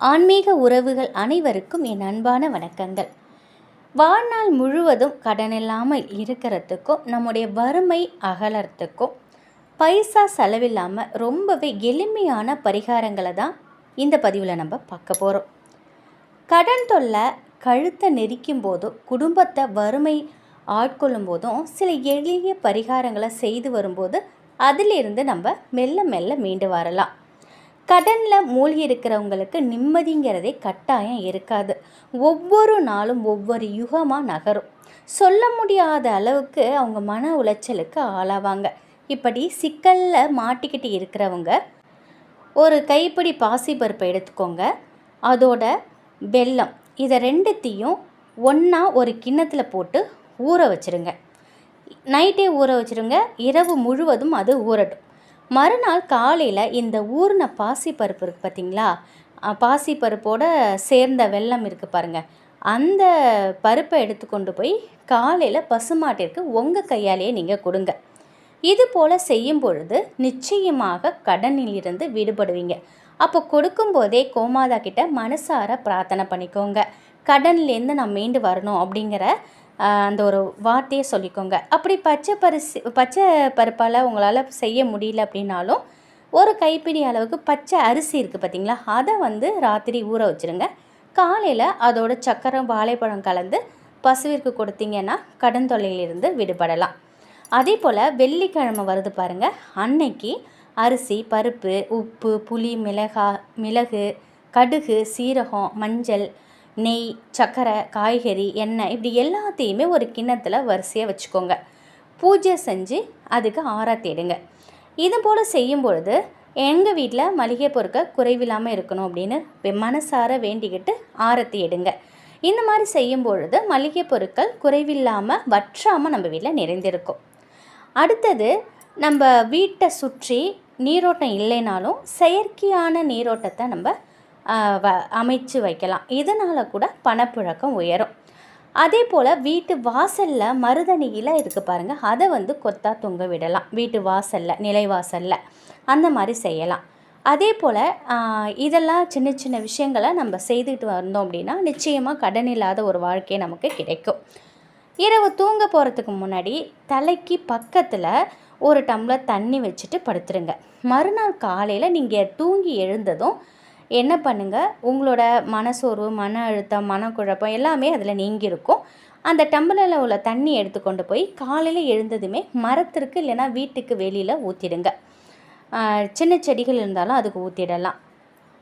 ஆன்மீக உறவுகள் அனைவருக்கும் என் அன்பான வணக்கங்கள். வாழ்நாள் முழுவதும் கடன் இல்லாமல் இருக்கிறதுக்கும் நம்முடைய வறுமை அகலறதுக்கும் பைசா செலவில்லாமல் ரொம்பவே எளிமையான பரிகாரங்களை தான் இந்த பதிவில் நம்ம பார்க்க போகிறோம் கடன் தொல்லை கழுத்தை நெரிக்கும் போதும் குடும்பத்தை வறுமை ஆட்கொள்ளும் போதும் சில எளிய பரிகாரங்களை செய்து வரும்போது அதிலிருந்து நம்ம மெல்ல மெல்ல மீண்டு வரலாம். கடனில் மூழ்கி இருக்கிறவங்களுக்கு நிம்மதிங்கிறதே கட்டாயம் இருக்காது. ஒவ்வொரு நாளும் ஒவ்வொரு யுகமாக நகரும். சொல்ல முடியாத அளவுக்கு அவங்க மன உளைச்சலுக்கு ஆளாவாங்க. இப்படி சிக்கலில் மாட்டிக்கிட்டு இருக்கிறவங்க ஒரு கைப்பிடி பாசிப்பருப்பை எடுத்துக்கோங்க. அதோட வெல்லம் இதை ரெண்டுத்தையும் ஒன்றா ஒரு கிண்ணத்தில் போட்டு ஊற வச்சுருங்க. நைட்டே ஊற வச்சுருங்க. இரவு முழுவதும் அது ஊறட்டும். மறுநாள் காலையில் இந்த ஊறின பாசிப்பருப்பு இருக்குது பார்த்தீங்களா பாசி பருப்போட சேர்ந்த வெள்ளம் இருக்குது பாருங்கள் அந்த பருப்பை எடுத்துக்கொண்டு போய் காலையில் பசுமாட்டிற்கு உங்கள் கையாலேயே நீங்கள் கொடுங்க. இது போல் செய்யும் பொழுது நிச்சயமாக கடனிலிருந்து விடுபடுவீங்க. அப்போ கொடுக்கும்போதே கோமாதா கிட்ட மனசார பிரார்த்தனை பண்ணிக்கோங்க. கடன்லேருந்து நான் மீண்டு வரணும் அப்படிங்கிற அந்த ஒரு வார்த்தையை சொல்லிக்கோங்க. அப்படி பச்சை பரிசி பச்சை பருப்பால் உங்களால் செய்ய முடியல அப்படின்னாலும் ஒரு கைப்பிடி அளவுக்கு பச்சை அரிசி இருக்குது பார்த்தீங்களா அதை வந்து ராத்திரி ஊற வச்சுருங்க. காலையில் அதோட சக்கரம் வாழைப்பழம் கலந்து பசுவிற்கு கொடுத்தீங்கன்னா கடன் தொல்லையிலிருந்து விடுபடலாம். அதே போல் வெள்ளிக்கிழமை வருது பாருங்கள் அன்னைக்கு அரிசி பருப்பு உப்பு புளி மிளகா மிளகு கடுகு சீரகம் மஞ்சள் நெய் சர்க்கரை காய்கறி எண்ணெய் இப்படி எல்லாத்தையுமே ஒரு கிண்ணத்தில் வரிசையாக வச்சுக்கோங்க. பூஜை செஞ்சு அதுக்கு ஆராத்திடுங்க இது போல் செய்யும் பொழுது எங்கள் வீட்டில் மளிகை பொருட்கள் குறைவில்லாமல் இருக்கணும் அப்படின்னு மனசார வேண்டிக்கிட்டு ஆரத்தி எடுங்க இந்த மாதிரி செய்யும் பொழுது மளிகை பொருட்கள் குறைவில்லாமல் வற்றாமல் நம்ம வீட்டில் நிறைந்திருக்கும். அடுத்தது நம்ம வீட்டை சுற்றி நீரோட்டம் இல்லைனாலும் செயற்கையான நீரோட்டத்தை நம்ம வ அமைச்சு வைக்கலாம். இதனால் கூட பணப்புழக்கம் உயரும். அதே போல் வீட்டு வாசலில் மருதணியில் இருக்குது பாருங்கள் அதை வந்து கொத்தா தொங்க விடலாம். வீட்டு வாசலில் நிலைவாசலில் அந்த மாதிரி செய்யலாம். அதே போல் இதெல்லாம் சின்ன சின்ன விஷயங்களை நம்ம செய்துக்கிட்டு வந்தோம் அப்படின்னா நிச்சயமாக கடன் இல்லாத ஒரு வாழ்க்கை நமக்கு கிடைக்கும். இரவு தூங்க போகிறதுக்கு முன்னாடி தலைக்கு பக்கத்தில் ஒரு டம்ளர் தண்ணி வச்சுட்டு படுத்துருங்க. மறுநாள் காலையில் நீங்கள் தூங்கி எழுந்ததும் என்ன பண்ணுங்கள் உங்களோட மனசோர்வு மன அழுத்தம் மனக்குழப்பம் எல்லாமே அதில் நீங்கியிருக்கும். அந்த டம்ளரில் உள்ள தண்ணி எடுத்துக்கொண்டு போய் காலையில் எழுந்ததுமே மரத்திற்கு இல்லைன்னா வீட்டுக்கு வெளியில் ஊற்றிடுங்க சின்ன செடிகள் இருந்தாலும் அதுக்கு ஊற்றிடலாம்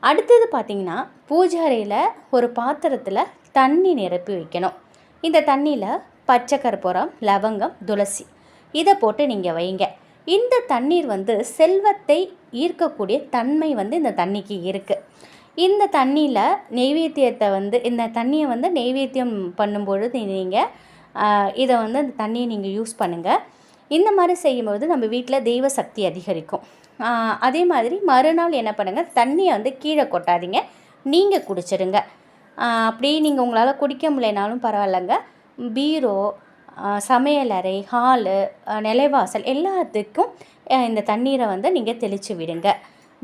அடுத்தது பார்த்திங்கன்னா பூஜாரையில் ஒரு பாத்திரத்தில் தண்ணி நிரப்பி வைக்கணும். இந்த தண்ணியில் பச்சை கற்பூரம் லவங்கம் துளசி இதை போட்டு நீங்கள் வைங்க. இந்த தண்ணீர் வந்து செல்வத்தை ஈர்க்கக்கூடிய தன்மை வந்து இந்த தண்ணிக்கு இருக்குது இந்த தண்ணியில் நெய்வேத்தியத்தை வந்து இந்த தண்ணியை வந்து நெய்வேத்தியம் பண்ணும்பொழுது நீங்கள் இதை வந்து அந்த தண்ணியை நீங்கள் யூஸ் பண்ணுங்கள் இந்த மாதிரி செய்யும்போது நம்ம வீட்டில் தெய்வ சக்தி அதிகரிக்கும். அதே மாதிரி மறுநாள் என்ன பண்ணுங்கள் தண்ணியை வந்து கீழே கொட்டாதீங்க. நீங்கள் குடிச்சிடுங்க அப்படியே நீங்கள் உங்களால் குடிக்க முடியலனாலும் பரவாயில்லைங்க. பீரோ சமையலறை ஹாலு நிலைவாசல் எல்லாத்துக்கும் இந்த தண்ணீரை வந்து நீங்கள் தெளித்து விடுங்க.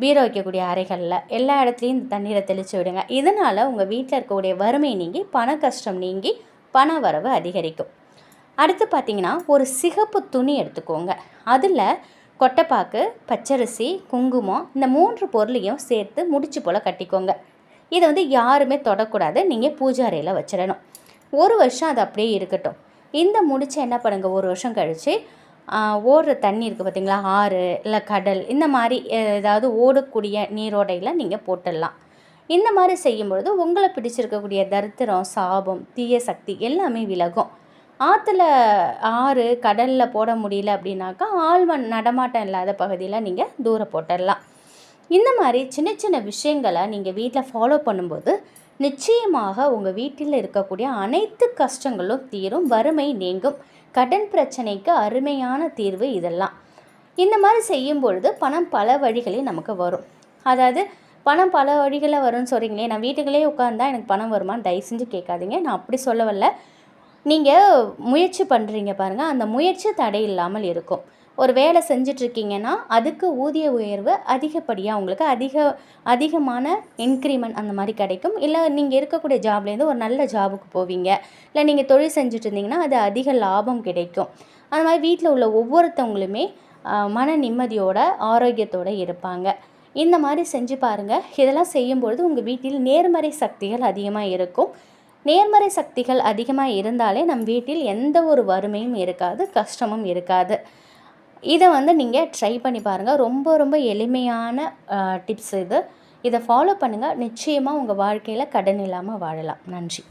பீரோ வைக்கக்கூடிய அறைகளில் எல்லா இடத்துலையும் இந்த தண்ணீரை தெளித்து விடுங்க. இதனால் உங்கள் வீட்டில் இருக்கக்கூடிய வறுமை நீங்கி பண கஷ்டம் நீங்கி பண வரவு அதிகரிக்கும். அடுத்து பார்த்தீங்கன்னா ஒரு சிகப்பு துணி எடுத்துக்கோங்க. அதில் கொட்டைப்பாக்கு பச்சரிசி குங்குமம் இந்த மூன்று பொருளையும் சேர்த்து முடிச்சு போல் கட்டிக்கோங்க. இதை வந்து யாருமே தொடக்கூடாது. நீங்கள் பூஜை அறையில் வச்சிடணும். ஒரு வருஷம் அது அப்படியே இருக்கட்டும். இந்த முடிச்சு என்ன பண்ணுங்கள் ஒரு வருஷம் கழித்து ஓடுற தண்ணி இருக்குது பார்த்தீங்களா ஆறு இல்லை கடல் இந்த மாதிரி ஏதாவது ஓடக்கூடிய நீரோடையில் நீங்கள் போட்டுடலாம். இந்த மாதிரி செய்யும்பொழுது உங்களை பிடிச்சிருக்கக்கூடிய தரித்திரம் சாபம் தீய சக்தி எல்லாமே விலகும். ஆற்றுல ஆறு கடலில் போட முடியல அப்படின்னாக்கா ஆழ்வன் நடமாட்டம் இல்லாத பகுதியில் நீங்கள் தூர போட்டுடலாம். இந்த மாதிரி சின்ன சின்ன விஷயங்களை நீங்கள் வீட்டில் ஃபாலோ பண்ணும்போது நிச்சயமாக உங்கள் வீட்டில் இருக்கக்கூடிய அனைத்து கஷ்டங்களும் தீரும் வறுமை நீங்கும். கடன் பிரச்சனைக்கு அருமையான தீர்வு இதெல்லாம். இந்த மாதிரி செய்யும் பொழுது பணம் பல வழிகளில் நமக்கு வரும். அதாவது பணம் பல வழிகளில் வரும்னு சொல்கிறீங்களே நான் வீட்டுக்குள்ளே உட்காந்தா எனக்கு பணம் வருமான்னு தயவு செஞ்சு கேட்காதீங்க. நான் அப்படி சொல்ல வரல நீங்கள் முயற்சி பண்ணுறீங்க பாருங்கள் அந்த முயற்சி தடை இல்லாமல் இருக்கும். ஒரு வேலை செஞ்சிட்ருக்கீங்கன்னா அதுக்கு ஊதிய உயர்வு அதிகப்படியாக உங்களுக்கு அதிக அதிகமான இன்க்ரிமெண்ட் அந்த மாதிரி கிடைக்கும். இல்லை நீங்கள் இருக்கக்கூடிய ஜாப்லேருந்து ஒரு நல்ல ஜாபுக்கு போவீங்க. இல்லை நீங்கள் தொழில் செஞ்சுட்டு இருந்தீங்கன்னா அது அதிக லாபம் கிடைக்கும். அந்த மாதிரி வீட்டில் உள்ள ஒவ்வொருத்தவங்களுமே மன நிம்மதியோட ஆரோக்கியத்தோடு இருப்பாங்க. இந்த மாதிரி செஞ்சு பாருங்கள் இதெல்லாம் செய்யும்பொழுது உங்கள் வீட்டில் நேர்மறை சக்திகள் அதிகமாக இருக்கும். நேர்மறை சக்திகள் அதிகமாக இருந்தாலே நம் வீட்டில் எந்த ஒரு வறுமையும் இருக்காது கஷ்டமும் இருக்காது. இதை வந்து நீங்கள் ட்ரை பண்ணி பாருங்கள் ரொம்ப ரொம்ப எளிமையான டிப்ஸ் இது. இதை ஃபாலோ பண்ணுங்கள் நிச்சயமாக உங்கள் வாழ்க்கையில் கடன் இல்லாமல் வாழலாம். நன்றி.